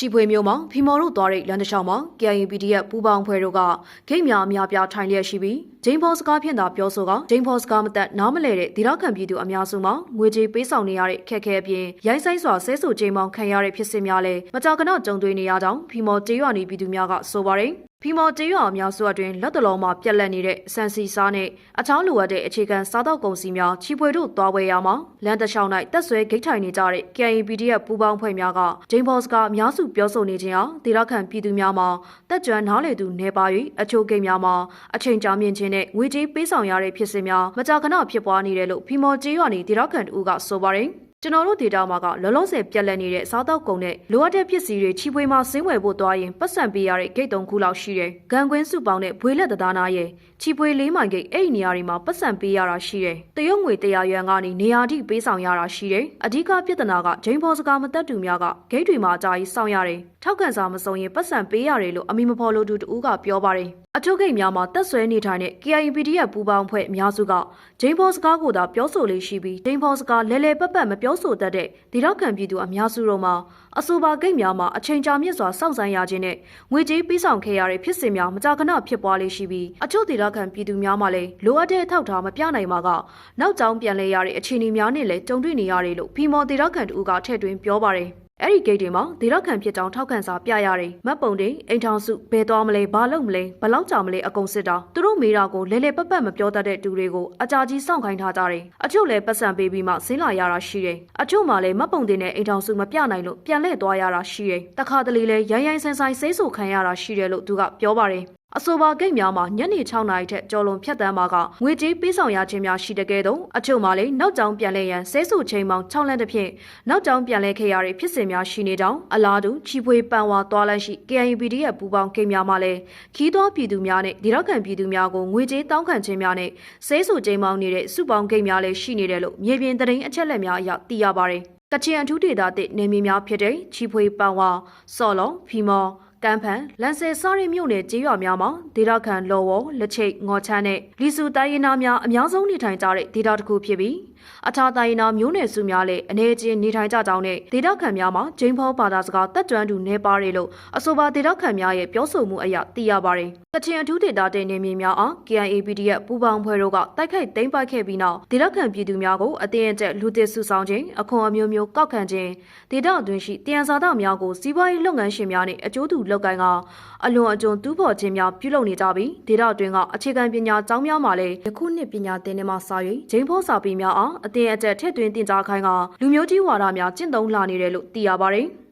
ချီဖွေမျိုးမှာဖီမော်တို့သွားတဲ့လမ်းတစ်လျှောက်မှာ KIPD ရဲ့ပူပေါင်းဖွဲ့တို့ကဂိတ်များအများပြားထိုင်လျက်ရှိပြီးဂျိမ်းဖော်စကားဖြင့်သာပြောဆိုကဂျိမ်းဖော်စကားမသက်နားမလဲတဲ့ဒီလောက်ခံပြည်သူအများစုမှာငွေကြေးပေးဆောင်နေရတဲ့ခက်ခဲအပြင်ရိုင်းဆိုင်စွာဆဲဆူချိန်ပေါင်းခံရတဲ့ဖြစ်စဉ်များလည်းမကြာခဏကြုံတွေ့နေရကြောင်းဖီမော်ကျေးရွာနေပြည်သူများကဆိုပါတယ် ဖီမော်ကျေးရွာအများစုအတွင်းလက်တလုံးမှာပြက်လက်နေတဲ့စန်စီစားနဲ့အခြားလိုအပ်တဲ့အခြေခံစားတောက်ကုန်စည်များချီဖွေတို့သွားဝယ်ရမှာလမ်းတစ်လျှောက်၌တက်ဆွဲဂိတ်ထိုင်နေကြတဲ့ KIPD ရဲ့ပူပေါင်းဖွဲ့များကဂျိမ်းဖော်စကားအများစုပြောဆိုနေခြင်းဟာဒေသခံပြည်သူများမှာတက်ကြွနားလေသူနေပါ၍အချို့ဂိတ်များမှာအချိန်ကြာမြင့်ခြင်းနဲ့ငွေကြေးပေးဆောင်ရတဲ့ဖြစ်စဉ်များမကြာခဏဖြစ်ပွားနေတယ်လို့ဖီမော်ကျေးရွာနေဒေသခံတူကဆိုပါတယ် ကျွန်တော်တို့ဒေတာမှာကလောလောဆယ်ပြက်လက်နေတဲ့စားတောက်ကုန်နဲ့လိုအပ်တဲ့ပစ္စည်းတွေချီပွေမှာဆင်းဝယ်ဖို့သွားရင်ပတ်စံပေးရတဲ့ဂိတ်တုံခုလောက်ရှိတယ်။ဂန်ကွင်းစုပေါင်းနဲ့ဘွေလက်တသားနာရဲ့ချီပွေလေးမိုင်ဂိတ်အဲ့ဒီနေရာတွေမှာပတ်စံပေးရတာရှိတယ်။တရုတ်ငွေ100ရွမ်ကနေနေရာထိပေးဆောင်ရတာရှိတယ်။အဓိကပြဿနာကဂျိမ်းဖော်စကားမတက်တူများကဂိတ်တွေမှာအကြာကြီးစောင့်ရတယ်။ထောက်ကန်စာမစုံရင်ပတ်စံပေးရတယ်လို့အမိမဖော်လို့သူတူကပြောပါတယ်။အချို့ဂိတ်များမှာတက်ဆွဲနေထိုင်တဲ့ KIPD ရဲ့ပူပေါင်းဖွဲ့အများစုကဂျိမ်းဖော်စကားကိုသာပြောဆိုလေးရှိပြီးဂျိမ်းဖော်စကားလဲလဲပတ်ပတ်မပြောဆိုတတ်တဲ့ဒီတော့ခံပြည်သူအများစုတို့မှာအဆိုပါဂိတ်များမှာအချိန်ကြာမြင့်စွာစောင့်ဆိုင်းရခြင်းနဲ့ငွေကြေးပေးဆောင်ခဲ့ရတဲ့ဖြစ်စဉ်များမကြာခဏဖြစ်ပွားလေးရှိပြီးအချို့ဒေသခံပြည်သူများမှလည်းလိုအပ်တဲ့အထောက်အထားမပြနိုင်ပါကနောက်ကျောင်းပြန်လဲရတဲ့အခြေအနေများနဲ့လည်းကြုံတွေ့နေရတယ်လို့ဖီမော်ဒေသခံတူကထည့်သွင်းပြောပါတယ် အဲ့ဒီဂိတ်တွေမှာဒေသခံဖြစ်ကြောင်းထောက်ခံစာပြရတယ်။မတ်ပုံတွေအိမ်ထောင်စုဘယ်သွားမလဲဘာလုပ်မလဲဘလောက်ကြောင်မလဲအကုန်စစ်တာသူတို့မေးတာကိုလဲလဲပက်ပက်မပြောတတ်တဲ့တူတွေကိုအကြာကြီးစောင့်ခိုင်းထားကြတယ်။အချို့လည်းပတ်စံပေးပြီးမှဆင်းလာရတာရှိတယ်။အချို့မှလည်းမတ်ပုံတွေနဲ့အိမ်ထောင်စုမပြနိုင်လို့ပြန်လှည့်သွားရတာရှိတယ်။တခါတလေလဲရိုင်းရိုင်းဆန်းဆိုင်စိတ်ဆူခံရတာရှိတယ်လို့သူကပြောပါတယ်။ အဆိုပါဂိတ်များမှာညနေ6နာရီထက်ကျော်လွန်ဖြတ်တန်းမှာကငွေကြေးပေးဆောင်ရခြင်းများရှိတဲ့ကဲတော့အချို့မှာလည်းနောက်ကျောင်းပြန်လဲရန်ဆဲဆူချိန်ပေါင်း6လမ်းတစ်ဖြင့်နောက်ကျောင်းပြန်လဲခဲ့ရတဲ့ဖြစ်စဉ်များရှိနေကြောင်းအလားတူချီဖွေပန်ဝါသွားလန့်ရှိ KNUPD ရဲ့ပူပေါင်းဂိတ်များမှာလည်းခီးသွွားပြည်သူများနဲ့ဒေသခံပြည်သူများကိုငွေကြေးတောင်းခံခြင်းများနဲ့ဆဲဆူချိန်ပေါင်းနေတဲ့စုပေါင်းဂိတ်များလည်းရှိနေတယ်လို့မြေပြင်သတင်းအချက်အလက်များအရသိရပါတယ်ကချင်အထူးဒေသတစ်နေမြေများဖြစ်တဲ့ချီဖွေပန်ဝါစော်လော်ဖီမော် ကမ်းဖန်လန်ဆယ်စားရီမြို့နယ်ကျေးရွာများမှာဒေသခံလော်ဝေါ်လက်ချိတ်ငေါ်ချမ်းနဲ့လီစုတိုင်းရင်းသားများအများဆုံးနေထိုင်ကြတဲ့ဒေသတစ်ခုဖြစ်ပြီး အခြားတိုင်းရင်းသားမျိုးနွယ်စုများလည်းအနေချင်းနေထိုင်ကြကြောင်းနဲ့ဒေသခံများမှာဂျိမ်းဖောဘာသာစကားတက်ကြွတူနေပါတယ်လို့အဆိုပါဒေသခံများရဲ့ပြောဆိုမှုအရသိရပါတယ်။ကချင်အထူးဒေသတင်နေမြေများအား KIAPD ရဲ့ပူးပေါင်းဖွဲ့တို့ကတိုက်ခိုက်သိမ်းပိုက်ခဲ့ပြီးနောက်ဒေသခံပြည်သူများကိုအတင်းအကျပ်လူသစ်စုဆောင်ခြင်းအခွန်အမျိုးမျိုးကောက်ခံခြင်းဒေသအတွင်းရှိတယံဇာတများကိုစီးပွားရေးလုပ်ငန်းရှင်များနဲ့အကျိုးတူလုပ်ကိုင်ကအလွန်အကျွံတူးဖော်ခြင်းများပြုလုပ်နေကြပြီးဒေသအတွင်းကအခြေခံပညာကျောင်းများမှာလည်းယခုနှစ်ပညာသင်ထဲမှာစာ၍ဂျိမ်းဖောစာပေများအားအတင်းအကျပ်ထည့်သွင်းတင်ကြားခိုင်းကလူမျိုးကြီးဝါဒများကျင့်သုံးလာနေတယ်လို့သိရပါတယ်။